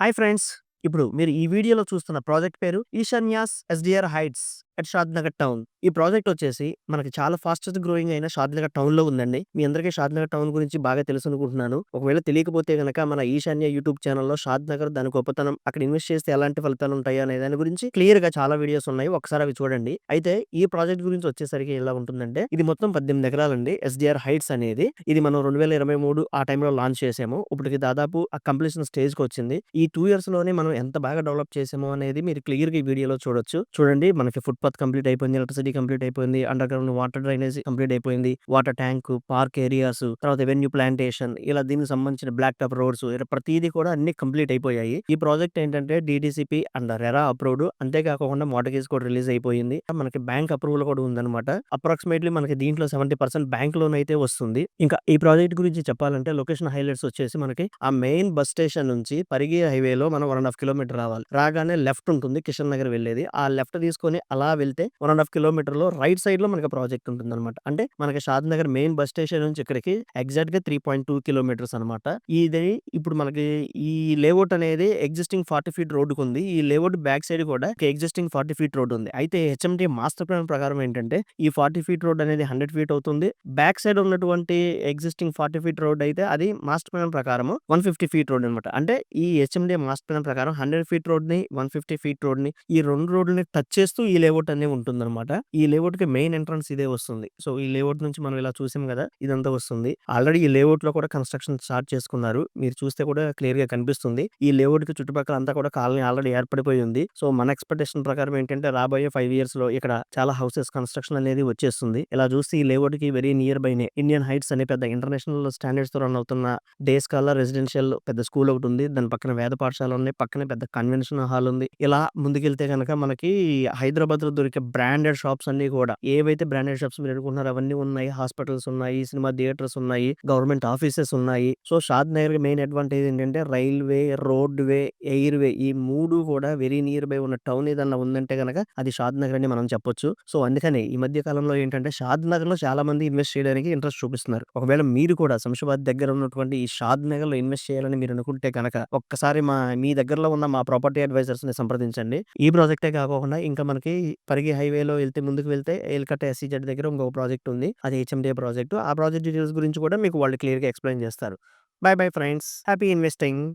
Hi friends ఇప్పుడు మీరు ఈ వీడియోలో చూస్తున్న ప్రాజెక్ట్ పేరు Eshanyas SDR heights at Shadnagar town. ఈ ప్రాజెక్ట్ వచ్చేసి మనకి చాలా ఫాస్టెస్ట్ గ్రోయింగ్ అయిన షాద్నగర్ టౌన్లో ఉందండి. మీ అందరికీ షాద్నగర్ టౌన్ గురించి బాగా తెలుసు అనుకుంటున్నాను ఒకవేళ తెలియకపోతే కనుక మన ఈశాన్య యూట్యూబ్ ఛానల్లో షాద్నగర్ దాని గొప్పతనం అక్కడ ఇన్వెస్ట్ చేస్తే ఎలాంటి ఫలితాలు ఉంటాయి అనే దాని గురించి క్లియర్గా చాలా వీడియోస్ ఉన్నాయి. ఒకసారి అవి చూడండి. అయితే ఈ ప్రాజెక్ట్ గురించి వచ్చేసరికి ఎలా ఉంటుందంటే ఇది మొత్తం పద్దెనిమిది ఎకరాలండి. ఎస్డిఆర్ హైట్స్ అనేది ఇది మనం రెండు వేల ఇరవై మూడు ఆ టైంలో లాంచ్ చేసాము. ఇప్పటికి దాదాపు ఆ కంప్లీషన్ స్టేజ్కి వచ్చింది. ఈ టూ ఇయర్స్లోనే మనం ఎంత బాగా డెవలప్ చేసాము అనేది మీరు క్లియర్గా ఈ వీడియోలో చూడొచ్చు. చూడండి మనకి ఫుట్పాత్ కంప్లీట్ అయిపోయింది ఎలక్ట్రిసిటీ కంప్లీట్ అయిపోయింది underground water drainage complete అయిపోయింది వాటర్ ట్యాంక్ పార్క్ ఏరియాస్ తర్వాత వెన్యూ ప్లాంటేషన్ ఇలా దీనికి సంబంధించిన బ్లాక్ టాప్ రోడ్స్ ఇలా ప్రతిదీ కూడా అన్ని కంప్లీట్ అయిపోయాయి. ఈ ప్రాజెక్ట్ ఏంటంటే డిడిసిపి అండ్ రెరా అప్రూవ్డ్ అంతేకాకుండా మోటగేజ్ కూడా రిలీజ్ అయిపోయింది. మనకి బ్యాంక్ అప్రూవల్ కూడా ఉందన్నమాట. అప్రాక్సిమేట్లీ మనకి దీంట్లో సెవెంటీ పర్సెంట్ బ్యాంక్ లోన్ అయితే వస్తుంది. ఇంకా ఈ ప్రాజెక్ట్ గురించి చెప్పాలంటే లొకేషన్ హైలైట్స్ వచ్చేసి మనకి ఆ మెయిన్ బస్ స్టేషన్ నుంచి పరిగి హైవేలో మనం వన్ అండ్ హాఫ్ కిలోమీటర్ రావాలి. రాగానే లెఫ్ట్ ఉంటుంది కిషన్ నగర్ వెళ్ళేది. ఆ లెఫ్ట్ తీసుకొని అలా వెళ్తే వన్ అండ్ హాఫ్ కిలోమీటర్లో రైట్ సైడ్లో మనకి ప్రాజెక్ట్ ఉంటుంది అనమాట అంటే మనకి Shadnagar main bus station నుంచి ఇక్కడికి ఎగ్జాక్ట్గా త్రీ పాయింట్ టూ కిలోమీటర్స్ అనమాట ఇది ఇప్పుడు మనకి ఈ లేఅవుట్ అనేది ఎగ్జిస్టింగ్ ఫార్టీ ఫీట్ రోడ్ ఉంది. ఈ లేఅవుట్ బ్యాక్ సైడ్ కూడా ఎగ్జిస్టింగ్ ఫార్టీ ఫీట్ రోడ్ ఉంది. అయితే హెచ్ఎండి మాస్టర్ ప్లాన్ ప్రకారం ఏంటంటే ఈ ఫార్టీ ఫీట్ రోడ్ అనేది హండ్రెడ్ ఫీట్ అవుతుంది. బ్యాక్ సైడ్ ఉన్నటువంటి ఎగ్జిస్టింగ్ ఫార్టీ ఫీట్ రోడ్ అయితే అది మాస్టర్ ప్లాన్ ప్రకారం వన్ ఫిఫ్టీ ఫీట్ రోడ్ అనమాట అంటే ఈ హెచ్ఎండి మాస్టర్ ప్లాన్ ప్రకారం హండ్రెడ్ ఫీట్ రోడ్ని వన్ ఫిఫ్టీ ఫీట్ రోడ్ని ఈ రెండు రోడ్లని టచ్ చేస్తూ ఈ లేఅవుట్ అనేది ఉంటుంది అనమాట ఈ లేఅవుట్కి మెయిన్ ఎంట్రన్స్ ఇదే వస్తుంది. సో ఈ లేఅవుట్ నుంచి మనం ఇలా చూసాం కదా ఇదంతా వస్తుంది. ఆల్రెడీ ఈ లేఅవుట్లో కూడా కన్స్ట్రక్షన్ స్టార్ట్ చేసుకున్నారు. మీరు చూస్తే కూడా క్లియర్గా కనిపిస్తుంది. ఈ లేఅవుట్కి చుట్టుపక్కల అంతా కూడా కాలనీ ఆల్రెడీ ఏర్పడిపోయి ఉంది. సో మన ఎక్స్పెక్టేషన్ ప్రకారం ఏంటంటే రాబోయే ఫైవ్ ఇయర్స్లో ఇక్కడ చాలా హౌసెస్ కన్స్ట్రక్షన్ అనేది వచ్చేస్తుంది. ఇలా చూస్తే ఈ లేఅవుట్కి వెరీ నియర్ బైనే ఇండియన్ హైట్స్ అనే పెద్ద ఇంటర్నేషనల్ స్టాండర్డ్స్తో రన్ అవుతున్న డే స్కాలర్ రెసిడెన్షియల్ పెద్ద స్కూల్ ఒకటి ఉంది. దాని పక్కన వేద పాఠశాల ఉన్నాయి. పక్కనే పెద్ద కన్వెన్షన్ హాల్ ఉంది. ఇలా ముందుకెళ్తే కనుక మనకి హైదరాబాద్లో దొరికే బ్రాండెడ్ షాప్స్ అన్ని కూడా. ఏవైతే బ్రాండెడ్ షాప్స్ మీరు అనుకుంటున్నారో అవన్నీ ఉన్నాయి. హాస్పిటల్స్ ఉన్నాయి సినిమా థియేటర్స్ ఉన్నాయి గవర్నమెంట్ ఆఫీసెస్ ఉన్నాయి. So Shadnagar main advantage ఏంటంటే railway road way air way ఈ మూడు కూడా వెరీ నియర్ బై ఉన్న టౌన్ ఏదన్నా ఉందంటే గనక అది షాద్ నగర్ అని మనం చెప్పొచ్చు. సో అందుకని ఈ మధ్య కాలంలో ఏంటంటే షాద్ నగర్లో చాలా మంది ఇన్వెస్ట్ చేయడానికి ఇంట్రెస్ట్ చూపిస్తున్నారు. ఒకవేళ మీరు కూడా శంషాబాద్ దగ్గర ఉన్నటువంటి ఈ షాద్ నగర్లో ఇన్వెస్ట్ చేయాలని మీరు అనుకుంటే కనుక ఒక్కసారి మా మీ దగ్గరలో ఉన్న మా ప్రాపర్టీ అడ్వైజర్స్ని సంప్రదించండి. ఈ ప్రాజెక్టే కాకుండా ఇంకా మనకి పరిగి హైవేలో వెళ్తే ముందుకు వెళ్తే ఏల్కట్ట ఎస్సీజెడ్ దగ్గర ఇంకొక ప్రాజెక్ట్ ఉంది. అది హెచ్ఎండిఏ ప్రాజెక్ట్. ఆ ప్రాజెక్ట్ డీటెయిల్స్ గురించి కూడా మీకు వాళ్ళు క్లియర్గా ఎక్స్ప్లెయిన్ చేస్తారు. Bye bye friends. Happy investing.